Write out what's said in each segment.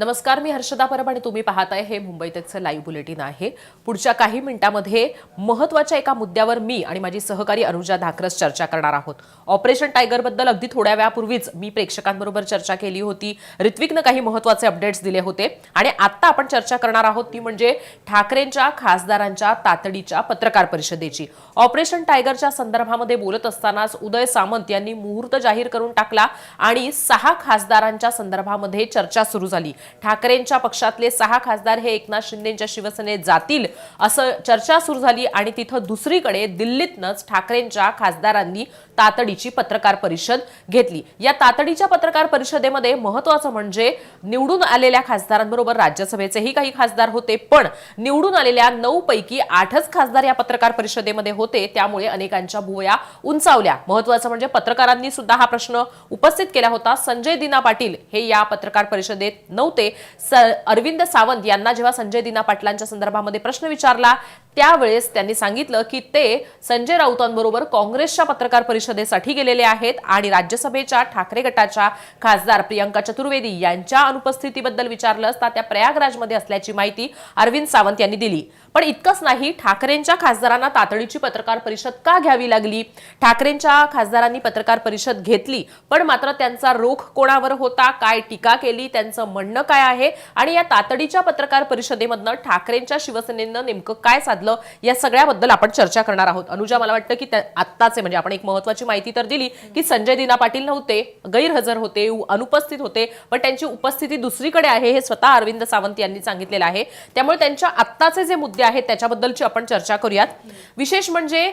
नमस्कार मी हर्षदा परब आणि तुम्ही पाहताय हे मुंबईतचं लाईव्ह बुलेटिन आहे. पुढच्या काही मिनिटांमध्ये महत्त्वाच्या एका मुद्द्यावर मी आणि माझी सहकारी अनुजा धाकरस चर्चा करणार आहोत. ऑपरेशन टायगरबद्दल अगदी थोड्या वेळापूर्वीच मी प्रेक्षकांबरोबर चर्चा केली होती. ऋत्विकनं काही महत्त्वाचे अपडेट्स दिले होते आणि आत्ता आपण चर्चा करणार आहोत ती म्हणजे ठाकरेंच्या खासदारांच्या तातडीच्या पत्रकार परिषदेची. ऑपरेशन टायगरच्या संदर्भामध्ये बोलत असतानाच उदय सामंत यांनी मुहूर्त जाहीर करून टाकला आणि सहा खासदारांच्या संदर्भामध्ये चर्चा सुरू झाली. ठाकरेंच्या पक्षातले सहा खासदार हे एकनाथ शिंदेच्या शिवसेनेत जातील असं चर्चा सुरू झाली आणि तिथं दुसरीकडे दिल्लीतनंच ठाकरेंच्या खासदारांनी तातडीची पत्रकार परिषद घेतली. या तातडीच्या पत्रकार परिषदेमध्ये महत्वाचं म्हणजे निवडून आलेल्या खासदारांबरोबर राज्यसभेचेही काही खासदार होते पण निवडून आलेल्या नऊ पैकी आठच खासदार या पत्रकार परिषदेमध्ये होते त्यामुळे अनेकांच्या भुवया उंचावल्या. महत्वाचं म्हणजे पत्रकारांनी सुद्धा हा प्रश्न उपस्थित केला होता. संजय दिना पाटील हे या पत्रकार परिषदेत नव्हते. होते. अरविंद सावंत यांना जेव्हा संजय दिना पाटलांच्या संदर्भामध्ये प्रश्न विचारला त्यावेळेस त्यांनी सांगितलं की ते संजय राऊतांबरोबर काँग्रेसच्या पत्रकार परिषदेसाठी गेलेले आहेत आणि राज्यसभेच्या ठाकरे गटाच्या खासदार प्रियंका चतुर्वेदी यांच्या अनुपस्थितीबद्दल विचारलं असता त्या प्रयागराजमध्ये असल्याची माहिती अरविंद सावंत यांनी दिली. पण इतकंच नाही ठाकरेंच्या खासदारांना तातडीची पत्रकार परिषद का घ्यावी लागली? ठाकरेंच्या खासदारांनी पत्रकार परिषद घेतली पण मात्र त्यांचा रोख कोणावर होता? काय टीका केली? त्यांचं म्हणणं काय आहे? आणि या तातडीच्या पत्रकार परिषदेमधनं ठाकरेंच्या शिवसेनेनं नेमकं काय साधलं? या सगळ्याबद्दल आपण चर्चा करणार आहोत. अनुजा मला वाटतं की त्या- आत्ताचे म्हणजे आपण एक महत्वाची माहिती तर दिली की संजय दिना पाटील नव्हते गैरहजर होते अनुपस्थित होते पण त्यांची उपस्थिती दुसरीकडे आहे हे स्वतः अरविंद सावंत यांनी सांगितलेलं आहे. त्यामुळे त्यांच्या आत्ताचे जे मुद्दे आहेत त्याच्याबद्दलची आपण चर्चा करूयात. विशेष म्हणजे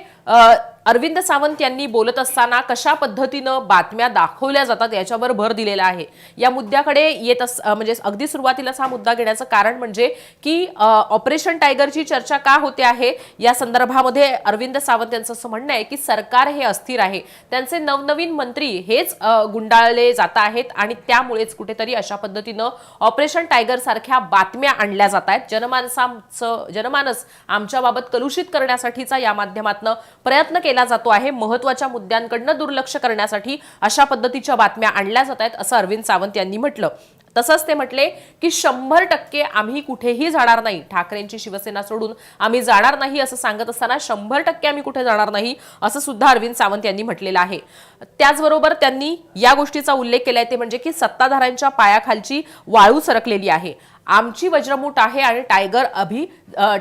अरविंद सावंत यांनी बोलत असताना कशा पद्धतीनं बातम्या दाखवल्या जातात याच्यावर भर दिलेला आहे. या मुद्द्याकडे येत अस म्हणजे अगदी सुरुवातीलाच हा मुद्दा घेण्याचं कारण म्हणजे की ऑपरेशन टायगरची चर्चा का होते आहे. या संदर्भामध्ये अरविंद सावंत यांचं असं म्हणणं आहे की सरकार हे अस्थिर आहे. त्यांचे नवनवीन मंत्री हेच गुंडाळले जात आहेत आणि त्यामुळेच कुठेतरी अशा पद्धतीनं ऑपरेशन टायगर सारख्या बातम्या आणल्या जात आहेत. जनमानसाचं जनमानस आमच्याबाबत कलुषित करण्यासाठीचा या माध्यमातनं प्रयत्न केला जातो आहे. महत्त्वाच्या मुद्द्यांकडनं दुर्लक्ष करण्यासाठी अशा पद्धतीच्या बातम्या आणल्या जात आहेत असं अरविंद सावंत यांनी म्हटलं. तसंच ते म्हटले की शंभर टक्के आम्ही कुठेही जाणार नाही. ठाकरेंची शिवसेना सोडून आम्ही जाणार नाही असं सांगत असताना शंभर टक्के आम्ही कुठे जाणार नाही असं सुद्धा अरविंद सावंत यांनी म्हटलेलं आहे. त्याचबरोबर त्यांनी या गोष्टीचा उल्लेख केलाय ते म्हणजे की सत्ताधाऱ्यांच्या पायाखालची वाळू सरकलेली आहे. आमची वज्रमूठ आहे आणि टायगर अभि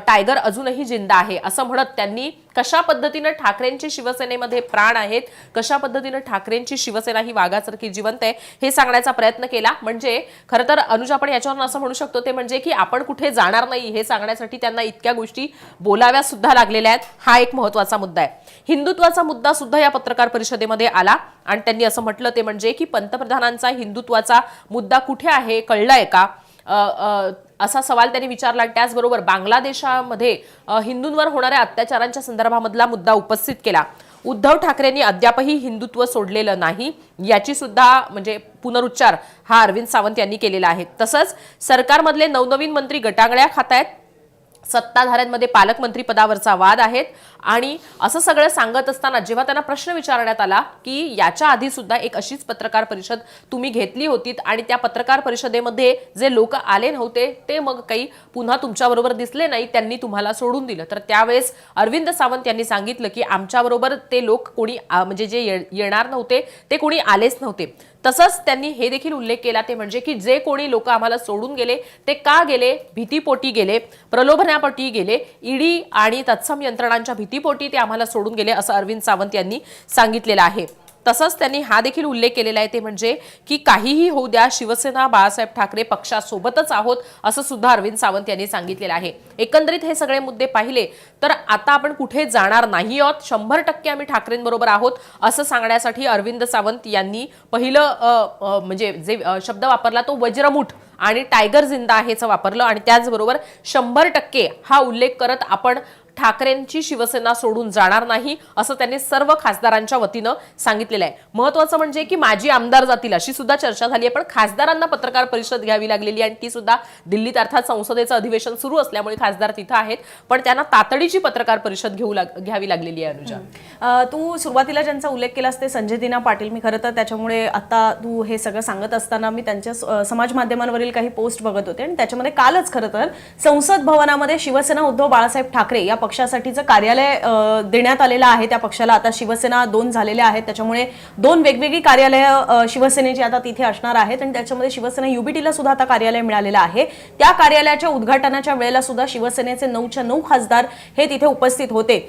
टायगर अजूनही जिंदा आहे असं म्हणत त्यांनी कशा पद्धतीनं ठाकरेंची शिवसेनेमध्ये प्राण आहेत कशा पद्धतीनं ठाकरेंची शिवसेना ही वाघासारखी जिवंत आहे हे सांगण्याचा प्रयत्न केला. म्हणजे खरं तर अनुज आपण याच्यावरून असं म्हणू शकतो ते म्हणजे की आपण कुठे जाणार नाही हे सांगण्यासाठी त्यांना इतक्या गोष्टी बोलाव्या सुद्धा लागलेल्या आहेत. हा एक महत्त्वाचा मुद्दा आहे. हिंदुत्वाचा मुद्दा सुद्धा या पत्रकार परिषदेमध्ये आला आणि त्यांनी असं म्हटलं ते म्हणजे की पंतप्रधानांचा हिंदुत्वाचा मुद्दा कुठे आहे कळलाय का? असा सवाल त्यांनी विचारला आणि त्याचबरोबर बांगलादेशामध्ये हिंदूंवर होणाऱ्या अत्याचारांच्या संदर्भामधला मुद्दा उपस्थित केला. उद्धव ठाकरेंनी अद्यापही हिंदुत्व सोडलेलं नाही याची सुद्धा म्हणजे पुनरुच्चार हा अरविंद सावंत यांनी केलेला आहे. तसंच सरकारमधले नवनवीन मंत्री गटांगळ्या खात आहेत सत्ताधाऱ्यांमध्ये पालकमंत्री पदावरचा वाद आहेत. आणि असं सगळं सांगत असताना जेव्हा त्यांना प्रश्न विचारण्यात आला की याच्या आधी सुद्धा एक अशीच पत्रकार परिषद तुम्ही घेतली होती आणि त्या पत्रकार परिषदेमध्ये जे लोक आले नव्हते ते मग काही पुन्हा तुमच्याबरोबर दिसले नाही त्यांनी तुम्हाला सोडून दिलं. तर त्यावेळेस अरविंद सावंत यांनी सांगितलं की आमच्याबरोबर ते लोक कोणी म्हणजे जे ये- येणार नव्हते ते कोणी आलेच नव्हते. तसंच त्यांनी हे देखील उल्लेख केला ते म्हणजे की जे कोणी लोक आम्हाला सोडून गेले ते का गेले? भीतीपोटी गेले प्रलोभनापोटी गेले ईडी आणि तत्सम यंत्रणांच्या भीतीपोटी ते आम्हाला सोडून गेले असं अरविंद सावंत यांनी सांगितलेलं आहे. तसंच त्यांनी हा देखील उल्लेख केलेला आहे ते म्हणजे की काहीही होऊ द्या शिवसेना बाळासाहेब ठाकरे पक्षासोबतच आहोत असं सुद्धा अरविंद सावंत यांनी सांगितलेलं आहे. एकंदरीत हे सगळे मुद्दे पाहिले तर आता आपण कुठे जाणार नाही आहोत? शंभर टक्के आम्ही ठाकरेंबरोबर आहोत असं सांगण्यासाठी अरविंद सावंत यांनी पहिलं म्हणजे जे शब्द वापरला तो वज्रमुठ आणि टायगर जिंदा आहेचं वापरलं आणि त्याचबरोबर शंभर टक्के हा उल्लेख करत आपण ठाकरेंची शिवसेना सोडून जाणार नाही असं त्यांनी सर्व खासदारांच्या वतीनं सांगितलेलं आहे. महत्वाचं म्हणजे की माजी आमदार जातील अशी सुद्धा चर्चा झाली आहे पण खासदारांना पत्रकार परिषद घ्यावी लागलेली आहे आणि ती सुद्धा दिल्लीत अर्थात संसदेचं अधिवेशन सुरू असल्यामुळे खासदार तिथं आहेत. पण त्यांना तातडीची पत्रकार परिषद घेऊ लाग- घ्यावी लागलेली आहे अनुजा. तू सुरुवातीला ज्यांचा उल्लेख केलास ते संजय दिना पाटील मी खरं तर त्याच्यामुळे आता तू हे सगळं सांगत असताना मी त्यांच्या समाज माध्यमांवरील काही पोस्ट बघत होते आणि त्याच्यामध्ये कालच खरं तर संसद भवनामध्ये शिवसेना उद्धव बाळासाहेब ठाकरे या पक्षासाठीचं कार्यालय देण्यात आलेलं आहे त्या पक्षाला. आता शिवसेना दोन झालेल्या आहेत. त्याच्यामुळे दोन वेगवेगळी कार्यालयं शिवसेनेची आता तिथे असणार आहेत आणि त्याच्यामध्ये शिवसेना युबीटीला सुद्धा आता कार्यालय मिळालेलं आहे. त्या कार्यालयाच्या उद्घाटनाच्या वेळेला सुद्धा शिवसेनेचे नऊच्या नऊ खासदार हे तिथे उपस्थित होते.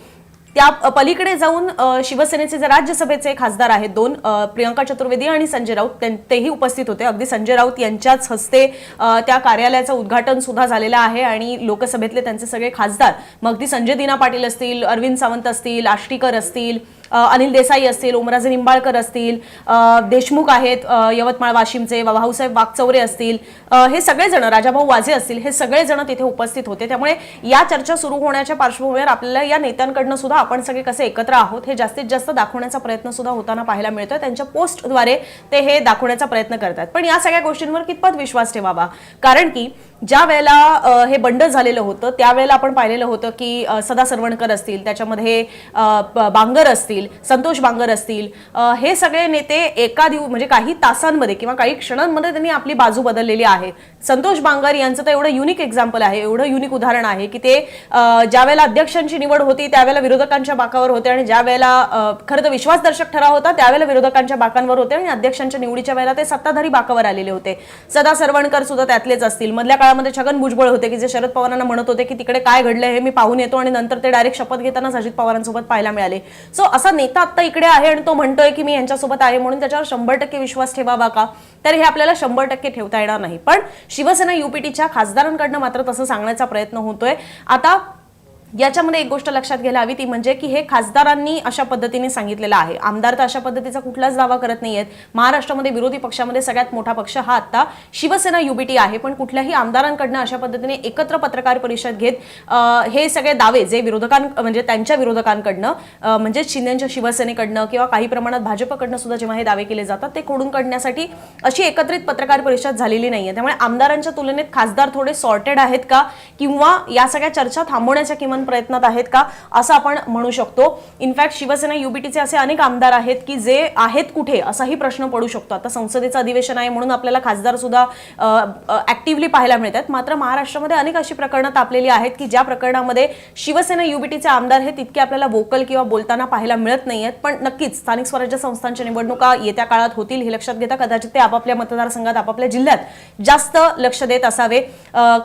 त्या पलीकडे जाऊन शिवसेनेचे जे राज्यसभेचे खासदार आहेत दोन प्रियंका चतुर्वेदी आणि संजय राऊत त्यां- तेही उपस्थित होते. अगदी संजय राऊत यांच्याच हस्ते त्या कार्यालयाचं उद्घाटन सुद्धा झालेलं आहे आणि लोकसभेतले त्यांचे सगळे खासदार मग अगदी संजय दिना पाटील असतील अरविंद सावंत असतील आष्टीकर असतील अनिल देसाई असतील ओमराजे निंबाळकर असतील देशमुख आहेत यवतमाळ वाशिमचे भाऊसाहेब वागचौरे असतील हे सगळेजण राजाभाऊ वाजे असतील हे सगळेजण तिथे उपस्थित होते. त्यामुळे या चर्चा सुरू होण्याच्या पार्श्वभूमीवर आपल्याला या नेत्यांकडनं सुद्धा आपण सगळे कसे एकत्र आहोत हे जास्तीत जास्त दाखवण्याचा प्रयत्न सुद्धा होताना पाहायला मिळतोय. त्यांच्या पोस्टद्वारे ते हे दाखवण्याचा प्रयत्न करतात. पण या सगळ्या गोष्टींवर कितपत विश्वास ठेवावा? कारण की ज्या वेळेला हे बंड झालेलं होतं त्यावेळेला आपण पाहिलेलं होतं की सदा सरवणकर असतील त्याच्यामध्ये बांगर असतील संतोष बांगर असतील हे सगळे नेते एका दिव म्हणजे काही तासांमध्ये किंवा काही क्षणांमध्ये त्यांनी आपली बाजू बदललेली आहे. संतोष बांगर यांचं तर एवढं युनिक एक्झाम्पल आहे एवढं युनिक उदाहरण आहे की ते ज्यावेळेला अध्यक्षांची निवड होती त्यावेळेला विरोधकांच्या बाकावर होते आणि ज्या वेळेला खरं तर विश्वासदर्शक ठराव होता त्यावेळेला विरोधकांच्या बाकांवर होते आणि अध्यक्षांच्या निवडीच्या वेळेला ते सत्ताधारी बाकावर आलेले होते. सदा सरवणकर सुद्धा त्यातलेच असतील. मधल्या काळामध्ये छगन भुजबळ होते की जे शरद पवारांना म्हणत होते की तिकडे काय घडलंय हे मी पाहून येतो आणि नंतर ते डायरेक्ट शपथ घेतानाच अजित पवारांसोबत पाहायला मिळाले. सो असा नेता आता इकडे आहे आणि तो म्हणतोय की मी यांच्यासोबत आहे म्हणून त्याच्यावर शंभर टक्के विश्वास ठेवावा का? तर हे आपल्याला शंभर टक्के ठेवता येणार नाही. पण शिवसेना युपीटीच्या खासदारांकडनं मात्र तसं सांगण्याचा प्रयत्न होतोय. आता याच्यामध्ये एक गोष्ट लक्षात घ्यायला हवी ती म्हणजे की हे खासदारांनी अशा पद्धतीने सांगितलेलं आहे. आमदार तर अशा पद्धतीचा कुठलाच दावा करत नाहीयेत. महाराष्ट्रामध्ये विरोधी पक्षामध्ये सगळ्यात मोठा पक्ष हा आता शिवसेना युबीटी आहे. पण कुठल्याही आमदारांकडनं अशा पद्धतीने एकत्र पत्रकार परिषद घेत हे सगळे दावे जे विरोधकां म्हणजे त्यांच्या विरोधकांकडनं म्हणजे शिंदेच्या शिवसेनेकडनं किंवा काही प्रमाणात भाजपकडनं सुद्धा जेव्हा हे दावे केले जातात ते खोडून काढण्यासाठी अशी एकत्रित पत्रकार परिषद झालेली नाहीये. त्यामुळे आमदारांच्या तुलनेत खासदार थोडे सॉर्टेड आहेत का? किंवा या सगळ्या चर्चा थांबवण्याच्या शमन प्रयत्नात आहेत का असं आपण म्हणू शकतो. इनफॅक्ट शिवसेना युबीटीचे असे अनेक आमदार आहेत की जे आहेत कुठे असाही प्रश्न पडू शकतो. आता संसदेचं अधिवेशन आहे म्हणून आपल्याला खासदार सुद्धा ऍक्टिव्हली पाहायला मिळतात. मात्र महाराष्ट्रामध्ये अनेक अशी प्रकरणं तापलेली आहेत की ज्या प्रकरणामध्ये शिवसेना युबीटीचे आमदार हे तितके आपल्याला वोकल किंवा बोलताना पाहायला मिळत नाहीयेत पण नक्कीच स्थानिक स्वराज्य संस्थांच्या निवडणुका येत्या काळात होतील. हे लक्षात घेता कदाचित ते आपापल्या मतदारसंघात आपापल्या जिल्ह्यात जास्त लक्ष देत असावे.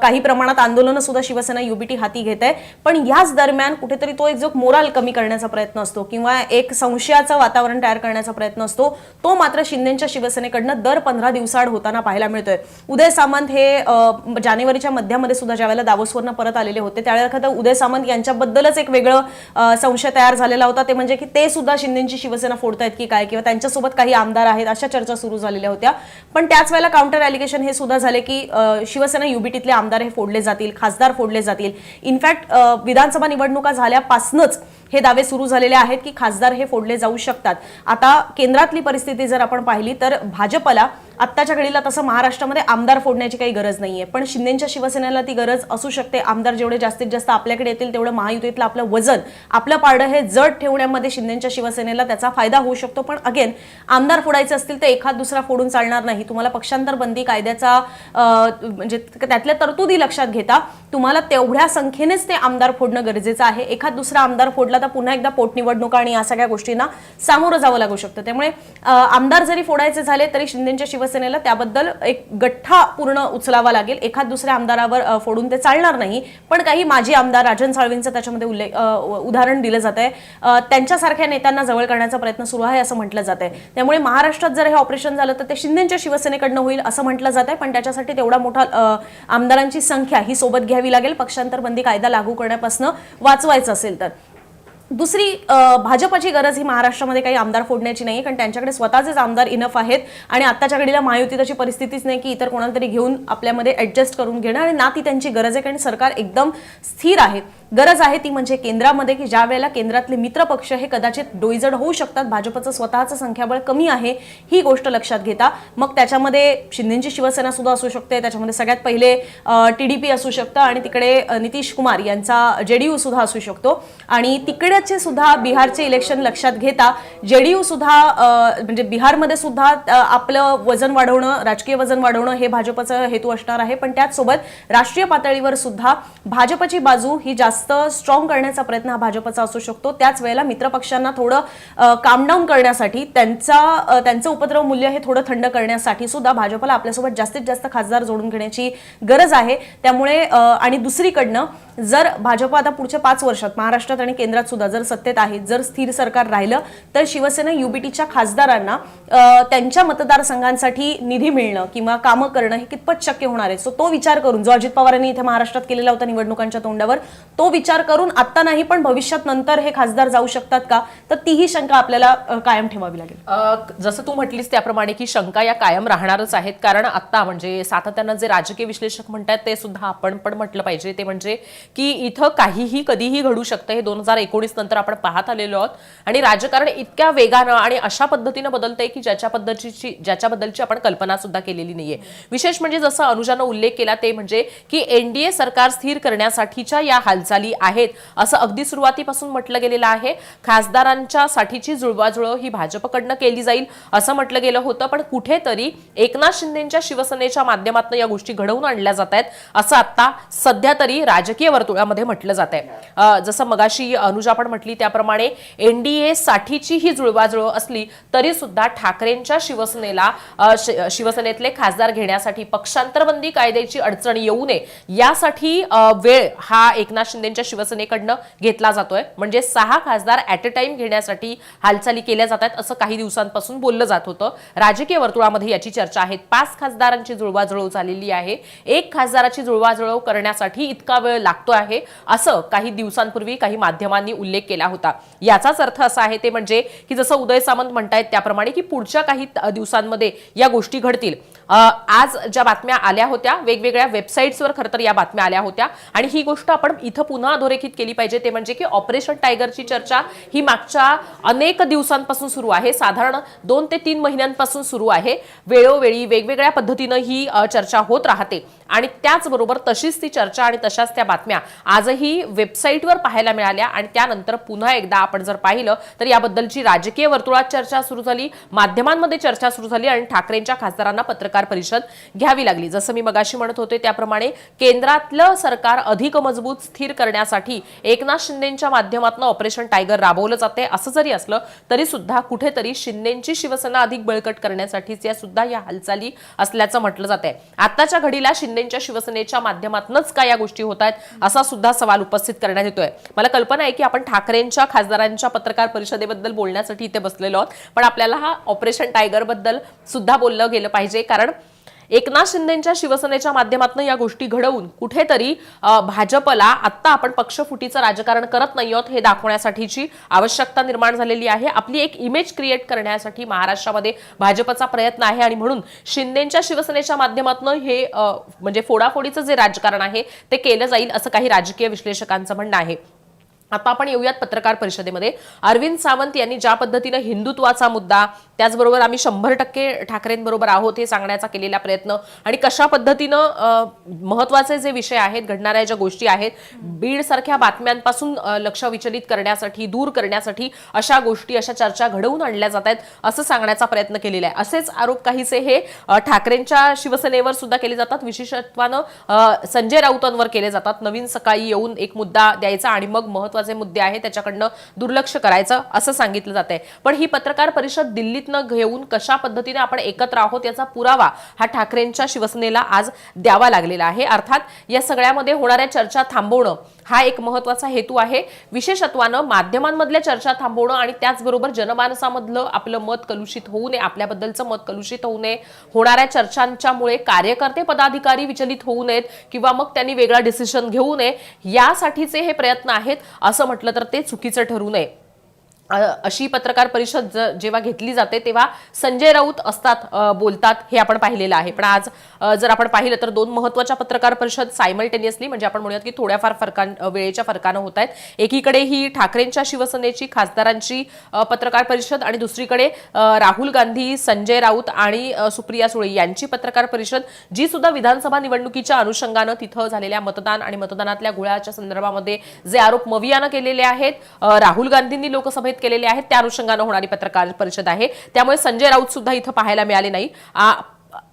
काही प्रमाणात आंदोलनं सुद्धा शिवसेना युबीटी हाती घेत आहे. पण याच दरम्यान कुठेतरी तो एक जो मोराल कमी करण्याचा प्रयत्न असतो किंवा एक संशयाचं वातावरण तयार करण्याचा प्रयत्न असतो तो मात्र शिंदेच्या शिवसेनेकडनं दर पंधरा दिवसाआड होताना पाहायला मिळतोय. उदय सामंत हे जानेवारीच्या मध्यामध्ये सुद्धा ज्यावेळेला दावोसवरनं परत आलेले होते त्यावेळेला खरं उदय सामंत यांच्याबद्दलच एक वेगळं संशय तयार झालेला होता. ते म्हणजे की ते सुद्धा शिंदेची शिवसेना फोडतायत की काय किंवा त्यांच्यासोबत काही आमदार आहेत अशा चर्चा सुरू झालेल्या होत्या. पण त्याच वेळेला काउंटर ॲलिगेशन हे सुद्धा झाले की शिवसेना युबीटीतले आमदार हे फोडले जातील खासदार फोडले जातील. इनफॅक्ट विधानसभा निवडणुका झाल्यापासूनच हे दावे सुरू झालेले आहेत की खासदार हे फोडले जाऊ शकतात. आता केंद्रातली परिस्थिती जर आपण पाहिली तर भाजपला आत्ताच्या घडीला तसं महाराष्ट्रामध्ये आमदार फोडण्याची काही गरज नाहीये. पण शिंदेच्या शिवसेनेला ती गरज असू शकते. आमदार जेवढे जास्तीत जास्त आपल्याकडे येतील तेवढं महायुतीतलं आपलं वजन आपलं पारडं हे जड ठेवण्यामध्ये शिंदेच्या शिवसेनेला त्याचा फायदा होऊ शकतो. पण अगेन आमदार फोडायचे असतील तर एखाद दुसरा फोडून चालणार नाही. तुम्हाला पक्षांतर बंदी कायद्याचा म्हणजे त्यातल्या तरतुदी लक्षात घेता तुम्हाला तेवढ्या संख्येनेच ते आमदार फोडणं गरजेचं आहे. एखाद दुसरा आमदार फोडला आता पुन्हा एकदा पोटनिवडणुका आणि या सगळ्या गोष्टींना सामोरं जावं लागू शकतं. त्यामुळे आमदार जरी फोडायचे झाले तरी शिंदेच्या शिवसेनेला त्याबद्दल एक गठ्ठा पूर्ण उचलावा लागेल. एखाद दुसऱ्या आमदारावर फोडून ते चालणार नाही. पण काही माजी आमदार राजन साळवींचं त्याच्यामध्ये उल्लेख उदाहरण दिलं जात आहे त्यांच्यासारख्या नेत्यांना जवळ करण्याचा प्रयत्न सुरू आहे असं म्हटलं जात आहे त्यामुळे महाराष्ट्रात जर हे ऑपरेशन झालं तर ते शिंदेच्या शिवसेनेकडनं होईल असं म्हटलं जात आहे पण त्याच्यासाठी तेवढा मोठा आमदारांची संख्या ही सोबत घ्यावी लागेल. पक्षांतर बंदी कायदा लागू करण्यापासून वाचवायचं असेल तर. दुसरी भाजपाची गरज ही महाराष्ट्रामध्ये काही आमदार फोडण्याची नाही कारण त्यांच्याकडे स्वतःचेच आमदार इनफ आहेत आणि आत्ताच्या घडीला महायुती तशी परिस्थितीच नाही की इतर कोणाला तरी घेऊन आपल्यामध्ये ॲडजस्ट करून घेणं आणि ना ती त्यांची गरज आहे कारण सरकार एकदम स्थिर आहे. गरज आहे ती म्हणजे केंद्रामध्ये की ज्या वेळेला केंद्रातले मित्र पक्ष हे कदाचित डोईजड होऊ शकतात भाजपचं स्वतःचं संख्याबळ कमी आहे ही गोष्ट लक्षात घेता. मग त्याच्यामध्ये शिंदेची शिवसेना सुद्धा असू शकते त्याच्यामध्ये सगळ्यात पहिले टी डी पी असू शकतं आणि तिकडे नितीश कुमार यांचा जेडीयू सुद्धा असू शकतो. आणि तिकडेचे सुद्धा बिहारचे इलेक्शन लक्षात घेता. जेडीयू सुद्धा म्हणजे बिहारमध्ये सुद्धा आपलं वजन वाढवणं राजकीय वजन वाढवणं हे भाजपचं हेतू असणार आहे. पण त्याचसोबत राष्ट्रीय पातळीवर सुद्धा भाजपची बाजू ही जास्त जास्त स्ट्रॉंग करण्याचा प्रयत्न हा भाजपचा असू शकतो. त्याच वेळेला मित्रपक्षांना थोडं कामडाऊन करण्यासाठी त्यांचा त्यांचं उपद्रव मूल्य हे थोडं थंड करण्यासाठी सुद्धा भाजपला आपल्यासोबत जास्तीत जास्त खासदार जोडून घेण्याची गरज आहे. त्यामुळे आणि दुसरीकडनं जर भाजप आता पुढच्या पाच वर्षात महाराष्ट्रात आणि केंद्रात सुद्धा जर सत्तेत आहे जर स्थिर सरकार राहिलं तर शिवसेना युबीटीच्या खासदारांना त्यांच्या मतदारसंघांसाठी निधी मिळणं किंवा कामं करणं हे कितपत शक्य होणार आहे? सो तो विचार करून जो अजित पवारांनी इथे महाराष्ट्रात केलेला होता निवडणुकांच्या तोंडावर तो विचार करून आता नाही पण भविष्यात नंतर हे खासदार जाऊ शकतात का? तर तीही शंका आपल्याला कायम ठेवावी लागेल. जसं तू म्हटलीस त्याप्रमाणे की शंका या कायम राहणारच आहेत. कारण आता म्हणजे सातत्यानं जे राजकीय विश्लेषक म्हणतात ते सुद्धा आपण पण म्हटलं पाहिजे. ते म्हणजे की इथं काहीही कधीही घडू शकतं. हे दोन हजार एकोणीस नंतर आपण पाहत आलेलो आहोत. आणि राजकारण इतक्या वेगानं आणि अशा पद्धतीनं बदलतंय की ज्याच्या पद्धतीची ज्याच्याबद्दलची आपण कल्पना सुद्धा केलेली नाहीये. विशेष म्हणजे जसं अनुजानं उल्लेख केला ते म्हणजे की एनडीए सरकार स्थिर करण्यासाठीच्या या हालचाली आहेत. असं अगदी सुरुवातीपासून म्हटलं गेलेलं आहे. खासदारांच्या साठीची जुळवाजुळव ही भाजपकडनं केली जाईल असं म्हटलं गेलं होतं. पण कुठेतरी एकनाथ शिंदेच्या शिवसेनेच्या माध्यमातून या गोष्टी घडवून आणल्या जात आहेत असं आता सध्या तरी राजकीय वर्तुळामध्ये म्हटलं जात आहे. जसं मगाशी अनुजा पण म्हटली त्याप्रमाणे एनडीए साठीची ही जुळवाजुळव असली तरी सुद्धा ठाकरेंच्या शिवसेनेला शिवसेनेतले खासदार घेण्यासाठी पक्षांतरबंदी कायद्याची अडचण येऊ नये. यासाठी वेळ हा एकनाथ शिंदेच्या शिवसेनेकडनं घेतला जातोय. म्हणजे सहा खासदार ॲट अ टाइम घेण्यासाठी हालचाली केल्या जात आहेत असं काही दिवसांपासून बोललं जात होतं. राजकीय वर्तुळामध्ये याची चर्चा आहे. पाच खासदारांची जुळवाजुळव झालेली आहे. एक खासदाराची जुळवाजुळव करण्यासाठी इतका वेळ लागतो आहे असं काही दिवसांपूर्वी काही माध्यमांनी उल्लेख केला होता. याचाच अर्थ असा आहे ते म्हणजे की जसं उदय सामंत म्हणतायत त्याप्रमाणे की पुढच्या काही दिवसांमध्ये या गोष्टी घडतील. आज ज्या बातम्या आल्या होत्या वेगवेगळ्या वेबसाईट्सवर खरं तर या बातम्या आल्या होत्या. आणि ही गोष्ट आपण इथं पुन्हा अधोरेखित केली पाहिजे. ते म्हणजे की ऑपरेशन टायगरची चर्चा ही मागच्या अनेक दिवसांपासून सुरू आहे. साधारण दोन ते तीन महिन्यांपासून सुरू आहे. वेळोवेळी वेगवेगळ्या पद्धतीनं ही चर्चा होत राहते. आणि त्याचबरोबर तशीच ती चर्चा आणि तशाच त्या बातम्या आजही वेबसाईटवर पाहायला मिळाल्या. आणि त्यानंतर पुन्हा एकदा आपण जर पाहिलं तर याबद्दलची राजकीय वर्तुळात चर्चा सुरू झाली माध्यमांमध्ये चर्चा सुरू झाली आणि ठाकरेंच्या खासदारांना पत्रकार परिषद घ्यावी लागली. जसं मी मगाशी म्हणत होते त्याप्रमाणे केंद्रातलं सरकार अधिक मजबूत स्थिर करण्यासाठी एकनाथ शिंदेच्या माध्यमातून ऑपरेशन टायगर राबवलं जाते असं जरी असलं तरी सुद्धा कुठेतरी शिंदेची शिवसेना अधिक बळकट करण्यासाठीच या सुद्धा या हालचाली असल्याचं म्हटलं जात आहे आताच्या घडीला शिंदेच्या शिवसेनेच्या माध्यमातूनच काय या गोष्टी होत आहेत असा सुद्धा सवाल उपस्थित करण्यात येतोय. मला कल्पना आहे की आपण ठाकरेंच्या खासदारांच्या पत्रकार परिषदेबद्दल बोलण्यासाठी इथे बसलेलो आहोत पण आपल्याला हा ऑपरेशन टायगरबद्दल सुद्धा बोललं गेलं पाहिजे. कारण एकनाथ शिंदेच्या शिवसेनेच्या माध्यमातून या गोष्टी घडवून कुठेतरी भाजपला आत्ता आपण पक्षफुटीचं राजकारण करत नाही आहोत हे दाखवण्यासाठीची आवश्यकता निर्माण झालेली आहे. आपली एक इमेज क्रिएट करण्यासाठी महाराष्ट्रामध्ये भाजपचा प्रयत्न आहे आणि म्हणून शिंदेच्या शिवसेनेच्या माध्यमातून हे म्हणजे फोडाफोडीचं जे राजकारण आहे ते केलं जाईल असं काही राजकीय विश्लेषकांचं म्हणणं आहे. आता आपण येऊयात पत्रकार परिषदेमध्ये. अरविंद सावंत यांनी ज्या पद्धतीनं हिंदुत्वाचा मुद्दा त्याचबरोबर आम्ही शंभर टक्के ठाकरेंबरोबर आहोत हे सांगण्याचा केलेला प्रयत्न आणि कशा पद्धतीनं महत्त्वाचे जे विषय आहेत घडणाऱ्या ज्या गोष्टी आहेत बीड सारख्या बातम्यांपासून लक्ष विचलित करण्यासाठी दूर करण्यासाठी अशा गोष्टी अशा चर्चा घडवून आणल्या जात आहेत असं सांगण्याचा प्रयत्न केलेला आहे. असेच आरोप काहीसे हे ठाकरेंच्या शिवसेनेवर सुद्धा केले जातात. विशेषत्वानं संजय राऊतांवर केले जातात. नवीन सकाळी येऊन एक मुद्दा द्यायचा आणि मग महत्त्वाचा मुद्दे आहेत त्याच्याकडनं दुर्लक्ष करायचं असं सांगितलं जात आहे पण ही पत्रकार परिषद दिल्लीतनं घेऊन कशा पद्धतीने आपण एकत्र आहोत याचा पुरावा हा ठाकरेंच्या शिवसेनेला आज द्यावा लागलेला आहे. अर्थात या सगळ्यामध्ये होणाऱ्या चर्चा थांबवणं हा एक महत्त्वाचा हेतू आहे. विशेषत्वानं माध्यमांमधल्या चर्चा थांबवणं आणि त्याचबरोबर जनमानसामधलं आपलं मत कलुषित होऊ नये आपल्याबद्दलचं मत कलुषित होऊ नये. होणाऱ्या चर्चांच्यामुळे कार्यकर्ते पदाधिकारी विचलित होऊ नयेत किंवा मग त्यांनी वेगळा डिसिशन घेऊ नये. यासाठीचे हे प्रयत्न आहेत असं म्हटलं तर ते चुकीचं ठरू नये. अशी पत्रकार परिषद ज- जेव्हा घेतली जाते तेव्हा संजय राऊत असतात बोलतात हे आपण पाहिलेलं आहे. पण आज जर आपण पाहिलं तर दोन महत्त्वाच्या पत्रकार परिषद सायमल्टेनियसली म्हणजे आपण म्हणूयात की थोड्याफार फरकां वेळेच्या फरकानं होत आहेत. एकीकडे ही ठाकरेंच्या शिवसेनेची खासदारांची पत्रकार परिषद आणि दुसरीकडे राहुल गांधी संजय राऊत आणि सुप्रिया सुळे यांची पत्रकार परिषद जी सुद्धा विधानसभा निवडणुकीच्या अनुषंगानं तिथं झालेल्या मतदान आणि मतदानातल्या गुळाच्या संदर्भामध्ये जे आरोप मवियानं केलेले आहेत राहुल गांधींनी लोकसभेत केलेले आहेत. त्या अनुषंगानं होणारी पत्रकार परिषद आहे. त्यामुळे संजय राऊत सुद्धा इथं पाहायला मिळाले नाही.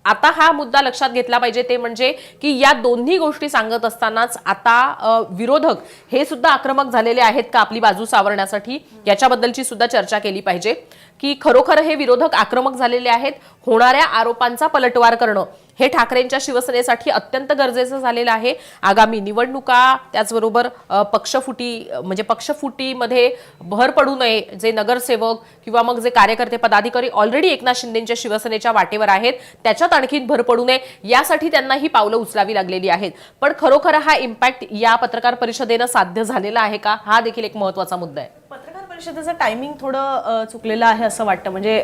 आता हा मुद्दा लक्षात घेतला पाहिजे. ते म्हणजे की या दोन्ही गोष्टी सांगत असतानाच आता विरोधक हे सुद्धा आक्रमक झालेले आहेत का आपली बाजू सावरण्यासाठी? याच्याबद्दलची सुद्धा चर्चा केली पाहिजे. की खरोखर हे विरोधक आक्रमक झालेले आहेत होणाऱ्या आरोपांचा पलटवार करणं हे ठाकरेंच्या शिवसेनेसाठी अत्यंत गरजेचं झालेलं आहे. आगामी निवडणुका त्याचबरोबर पक्षफुटी म्हणजे पक्षफुटीमध्ये भर पडू नये जे नगरसेवक किंवा मग जे कार्यकर्ते पदाधिकारी ऑलरेडी एकनाथ शिंदेच्या शिवसेनेच्या वाटेवर आहेत त्याच्यात आणखीन भर पडू नये यासाठी त्यांना ही पावलं उचलावी लागलेली आहेत. पण खरोखर हा इम्पॅक्ट या पत्रकार परिषदेनं साध्य झालेला आहे का? हा देखील एक महत्त्वाचा मुद्दा आहे. पत्रकार परिषदेचं टायमिंग थोडं चुकलेलं आहे असं वाटतं. म्हणजे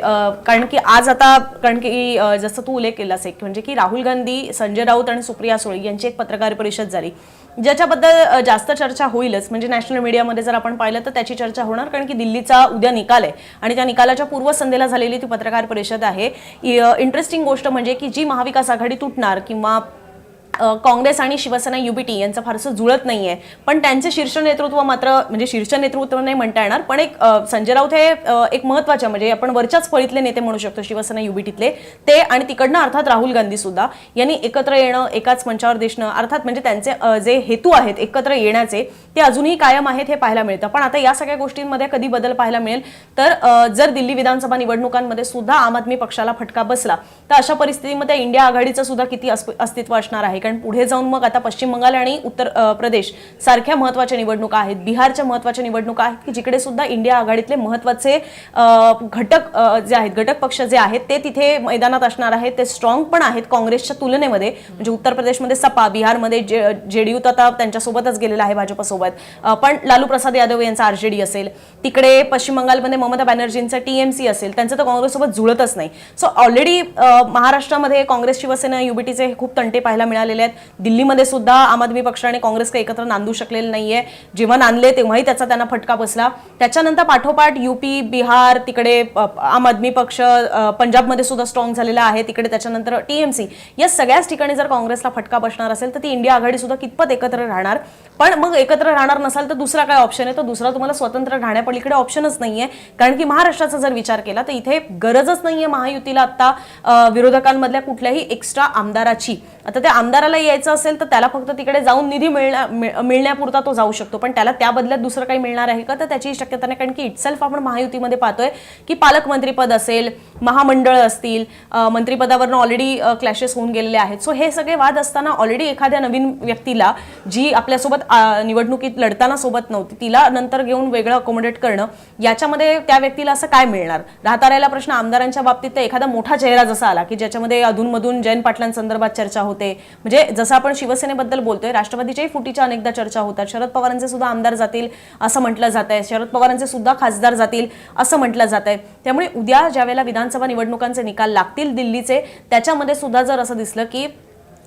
कारण की आज आता कारण की जसं तू उल्लेख केलास एक म्हणजे की राहुल गांधी संजय राऊत आणि सुप्रिया सुळे यांची एक पत्रकार परिषद झाली. ज्याच्याबद्दल जास्त चर्चा होईलच. म्हणजे नॅशनल मीडियामध्ये जर आपण पाहिलं तर त्याची चर्चा होणार कारण की दिल्लीचा उद्या निकाल आहे. आणि त्या निकालाच्या पूर्वसंध्येला झालेली ती पत्रकार परिषद आहे. इंटरेस्टिंग गोष्ट म्हणजे की जी महाविकास आघाडी तुटणार किंवा काँग्रेस आणि शिवसेना युबीटी यांचं फारसं जुळत नाहीये. पण त्यांचे शीर्ष नेतृत्व मात्र म्हणजे शीर्ष नेतृत्व नाही म्हणता येणार पण एक संजय राऊत हे एक महत्त्वाचे म्हणजे आपण वरच्याच फळीतले नेते म्हणू शकतो शिवसेना युबीटीतले. ते आणि तिकडनं अर्थात राहुल गांधी सुद्धा यांनी एकत्र येणं एकाच मंचावर दिसणं अर्थात म्हणजे त्यांचे जे हेतू आहेत एकत्र येण्याचे ते अजूनही कायम आहेत हे पाहायला मिळतं. पण आता या सगळ्या गोष्टींमध्ये कधी बदल पाहायला मिळेल? तर जर दिल्ली विधानसभा निवडणुकांमध्ये सुद्धा आम आदमी पक्षाला फटका बसला तर अशा परिस्थितीमध्ये इंडिया आघाडीचं सुद्धा किती अस्तित्व असणार आहे? कारण पुढे जाऊन मग आता पश्चिम बंगाल आणि उत्तर प्रदेश सारख्या महत्त्वाच्या निवडणुका आहेत. बिहारच्या महत्त्वाच्या निवडणुका आहेत की जिकडे सुद्धा इंडिया आघाडीतले महत्त्वाचे घटक जे आहेत घटक पक्ष जे आहेत ते तिथे मैदानात असणार आहेत. ते स्ट्रॉंग पण आहेत काँग्रेसच्या तुलनेमध्ये. म्हणजे उत्तर प्रदेशमध्ये सपा बिहारमध्ये जे जेडीयू तर आता त्यांच्यासोबतच गेलेला आहे भाजपसोबत. पण लालू प्रसाद यादव यांचा आरजेडी असेल. तिकडे पश्चिम बंगालमध्ये ममता बॅनर्जींचा टीएमसी असेल. त्यांचं तर काँग्रेससोबत जुळतच नाही. सो ऑलरेडी महाराष्ट्रामध्ये काँग्रेस शिवसेना युबीटीचे खूप तंटे पाहायला मिळालेले आहेत. दिल्लीमध्ये सुद्धा आम आदमी पक्ष आणि काँग्रेस काही एकत्र नांदू शकलेलं नाहीये. जेव्हा नांदले तेव्हाही त्याचा त्यांना फटका बसला. त्याच्यानंतर पाठोपाठ युपी बिहार तिकडे आम आदमी पक्ष पंजाबमध्ये सुद्धा स्ट्रॉंग झालेला आहे. तिकडे त्याच्यानंतर टीएमसी या सगळ्याच ठिकाणी जर काँग्रेसला फटका बसणार असेल तर ती इंडिया आघाडी सुद्धा कितपत एकत्र राहणार? पण मग एकत्र राहणार नसाल तर दुसरा काय ऑप्शन आहे? तर दुसरा तुम्हाला स्वतंत्र राहण्यापलीकडे ऑप्शनच नाहीये. कारण की महाराष्ट्राचा जर विचार केला तर इथे गरजच नाहीये महायुतीला आता विरोधकांमधल्या कुठल्याही एक्स्ट्रा आमदाराची. आता त्या आमदाराला यायचं असेल तर त्याला फक्त तिकडे जाऊन निधी मिळण्या मिळण्यापुरता तो जाऊ शकतो. पण त्याला त्या बदल्यात दुसरं काही मिळणार आहे का? तर त्याची शक्यता नाही. कारण की इटसेल्फ आपण महायुतीमध्ये पाहतोय की पालकमंत्रीपद असेल महामंडळ असतील अ, मंत्रिपदावरनं ऑलरेडी क्लॅशेस होऊन गेलेले आहेत. सो हे सगळे वाद असताना ऑलरेडी एखाद्या नवीन व्यक्तीला जी आपल्यासोबत निवडणुकीत लढताना सोबत नव्हती तिला नंतर घेऊन वेगळं अकोमोडेट करणं याच्यामध्ये त्या व्यक्तीला असं काय मिळणार? राहता राहिला प्रश्न आमदारांच्या बाबतीत तर एखादा मोठा चेहरा जसा आला की ज्याच्यामध्ये अधूनमधून जयंत पाटलांसंदर्भात चर्चा होते म्हणजे जसं आपण शिवसेनेबद्दल बोलतोय राष्ट्रवादीच्याही फुटीच्या अनेकदा चर्चा होतात. शरद पवारांचे सुद्धा आमदार जातील असं म्हटलं जात आहे. शरद पवारांचे सुद्धा खासदार जातील असं म्हटलं जात आहे. त्यामुळे उद्या ज्यावेळेला विधानसभा निवडणुकांचे निकाल लागतील दिल्लीचे त्याच्यामध्ये सुद्धा जर असं दिसलं की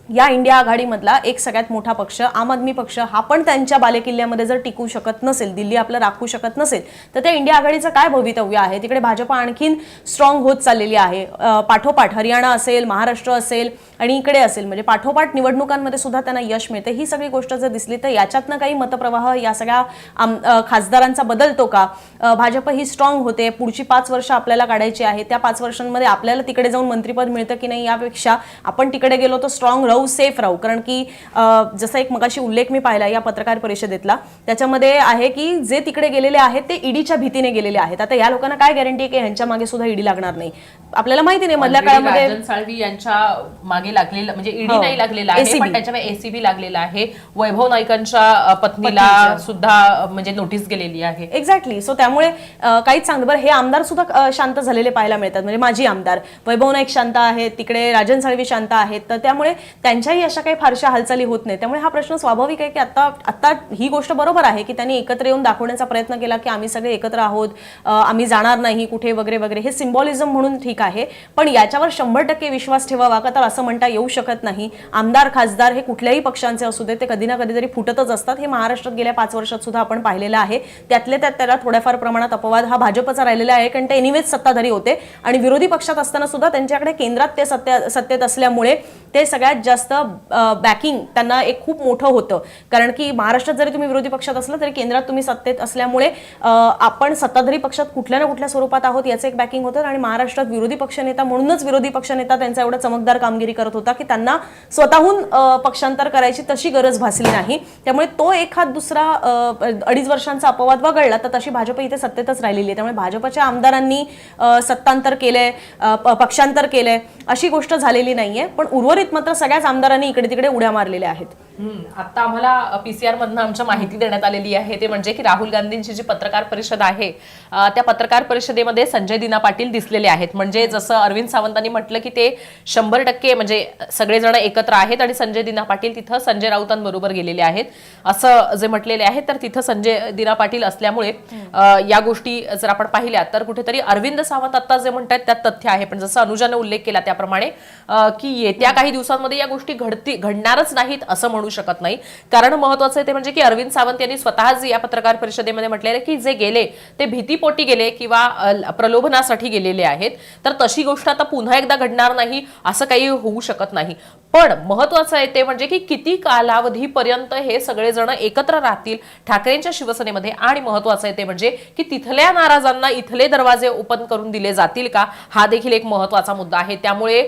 या इंडिया आघाडीमधला एक सगळ्यात मोठा पक्ष आम आदमी पक्ष हा पण त्यांच्या बालेकिल्ल्यामध्ये जर टिकू शकत नसेल दिल्ली आपलं राखू शकत नसेल तर त्या इंडिया आघाडीचं काय भवितव्य आहे? तिकडे भाजप आणखीन स्ट्रॉंग होत चाललेली आहे. पाठोपाठ हरियाणा असेल महाराष्ट्र असेल आणि इकडे असेल म्हणजे पाठोपाठ निवडणुकांमध्ये सुद्धा त्यांना यश मिळते. ही सगळी गोष्ट जर दिसली तर याच्यातनं काही मतप्रवाह या सगळ्या आम खासदारांचा बदलतो का? भाजप ही स्ट्रॉंग होते पुढची पाच वर्ष आपल्याला काढायची आहे त्या पाच वर्षांमध्ये आपल्याला तिकडे जाऊन मंत्रिपद मिळतं की नाही यापेक्षा आपण तिकडे गेलो तर स्ट्रॉंग राहू सेफ राहू. कारण की जसा एक मगाशी उल्लेख मी पाहिला या पत्रकार परिषदेतला त्याच्यामध्ये आहे की जे तिकडे गेलेले आहेत ते ईडीच्या भीतीने गेलेले आहेत. आता या लोकांना काय गॅरंटी आहे की ह्यांच्या मागे सुद्धा ईडी लागणार नाही? आपल्याला माहिती नाही मधल्या काळामध्ये साळवी यांच्या मागे लागलेलं म्हणजे ईडी हो. नाही लागलेला आहे. पण एसीबी लागलेला आहे. वैभव नाईकांच्या पत्नीला. सुद्धा म्हणजे नोटीस गेलेली आहे. एक्झॅक्टली सो त्यामुळे काहीच सांगत बरं हे आमदार सुद्धा शांत झालेले पाहायला मिळतात. म्हणजे माजी आमदार. वैभव नाईक शांत आहेत तिकडे राजन साळवी शांत आहेत. तर त्यामुळे त्या त्यांच्याही अशा काही फारशा हालचाली होत नाही त्यामुळे हा प्रश्न स्वाभाविक आहे की आता आता ही गोष्ट बरोबर आहे की त्यांनी एकत्र येऊन दाखवण्याचा प्रयत्न केला की आम्ही सगळे एकत्र आहोत आम्ही जाणार नाही कुठे वगैरे वगैरे हे सिम्बॉलिझम म्हणून ठीक आहे. पण याच्यावर शंभर टक्के विश्वास ठेवावा का तर असं म्हणता येऊ शकत नाही. आमदार खासदार हे कुठल्याही पक्षांचे असू दे ते कधी ना कधीतरी फुटतच असतात. हे महाराष्ट्रात गेल्या पाच वर्षात सुद्धा आपण पाहिलेलं आहे. त्यातले त्यात त्याला थोड्याफार प्रमाणात अपवाद हा भाजपचा राहिलेला आहे कारण ते एनिवेज सत्ताधारी होते. आणि विरोधी पक्षात असताना सुद्धा त्यांच्याकडे केंद्रात ते सत्य सत्तेत असल्यामुळे ते सगळ्यात जास्त बॅकिंग त्यांना एक खूप मोठं होतं. कारण की महाराष्ट्रात जरी तुम्ही विरोधी पक्षात असलं तरी केंद्रात तुम्ही सत्तेत असल्यामुळे आपण सत्ताधारी पक्षात कुठल्या ना कुठल्या स्वरूपात आहोत याचं एक बॅकिंग होतं. आणि महाराष्ट्रात विरोधी पक्षनेता म्हणूनच विरोधी पक्षनेता त्यांचा एवढा चमकदार कामगिरी करत होता की त्यांना स्वतःहून पक्षांतर करायची तशी गरज भासली नाही. त्यामुळे तो एखाद दुसरा अडीच वर्षांचा अपवाद वगळला तर तशी भाजप इथे सत्तेतच राहिलेली आहे. त्यामुळे भाजपच्या आमदारांनी सत्तांतर केलंय पक्षांतर केलंय अशी गोष्ट झालेली नाहीये. पण उर्वरित मात्र सगळ्या बऱ्याच आमदारांनी इकडे तिकडे उड्या मारलेल्या आहेत. आता आम्हाला पीसीआर मधनं आमच्या माहिती देण्यात आलेली आहे. ते म्हणजे की राहुल गांधींची जी पत्रकार परिषद आहे त्या पत्रकार परिषदेमध्ये संजय दिना पाटील दिसलेले आहेत. म्हणजे जसं अरविंद सावंतांनी म्हटलं की ते शंभर टक्के म्हणजे सगळेजण एकत्र आहेत आणि संजय दिना पाटील तिथं संजय राऊतांबरोबर गेलेले आहेत. असं जे म्हटलेले आहे तर तिथं संजय दिना पाटील असल्यामुळे या गोष्टी जर आपण पाहिल्या तर कुठेतरी अरविंद सावंत आता जे म्हणतात त्यात तथ्य आहे. पण जसं अनुजाने उल्लेख केला त्याप्रमाणे की येत्या काही दिवसांमध्ये या गोष्टी घडती घडणारच नाहीत असं म्हणू शकत नाही. कारण महत्वाचं आहे ते म्हणजे की अरविंद सावंत यांनी स्वतःच या पत्रकार परिषदेमध्ये म्हटलेलं आहे की जे गेले ते भीतीपोटी गेले किंवा प्रलोभनासाठी गेलेले आहेत. तर तशी गोष्ट आता पुन्हा एकदा घडणार नाही असं काही होऊ शकत नाही. पण महत्वाचं आहे ते म्हणजे की किती कालावधीपर्यंत हे सगळेजण एकत्र राहतील ठाकरेंच्या शिवसेनेमध्ये? आणि महत्वाचं आहे ते म्हणजे की तिथल्या नाराजांना इथले दरवाजे ओपन करून दिले जातील का? हा देखील एक महत्त्वाचा मुद्दा आहे. त्यामुळे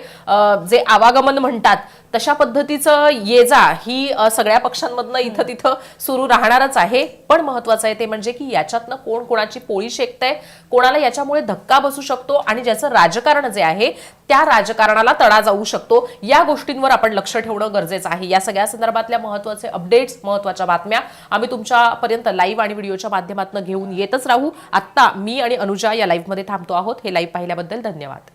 जे आवागमन म्हणतात तशा पद्धतीचं ये जा ही सगळ्या पक्षांमधनं इथं तिथं सुरू राहणारच आहे. पण महत्वाचं आहे ते म्हणजे की याच्यातनं कोण कोणाची पोळी शेकताय? कोणाला याच्यामुळे धक्का बसू शकतो? आणि ज्याचं राजकारण जे आहे त्या राजकारणाला तडा जाऊ शकतो. या गोष्टींवर आपण लक्ष ठेवणं गरजेचं आहे. या सगळ्या संदर्भातल्या महत्त्वाचे अपडेट्स महत्त्वाच्या बातम्या आम्ही तुमच्यापर्यंत लाईव्ह आणि व्हिडिओच्या माध्यमातून घेऊन येतच राहू. आत्ता मी आणि अनुजा या लाईव्हमध्ये थांबतो आहोत. हे लाईव्ह पाहिल्याबद्दल धन्यवाद.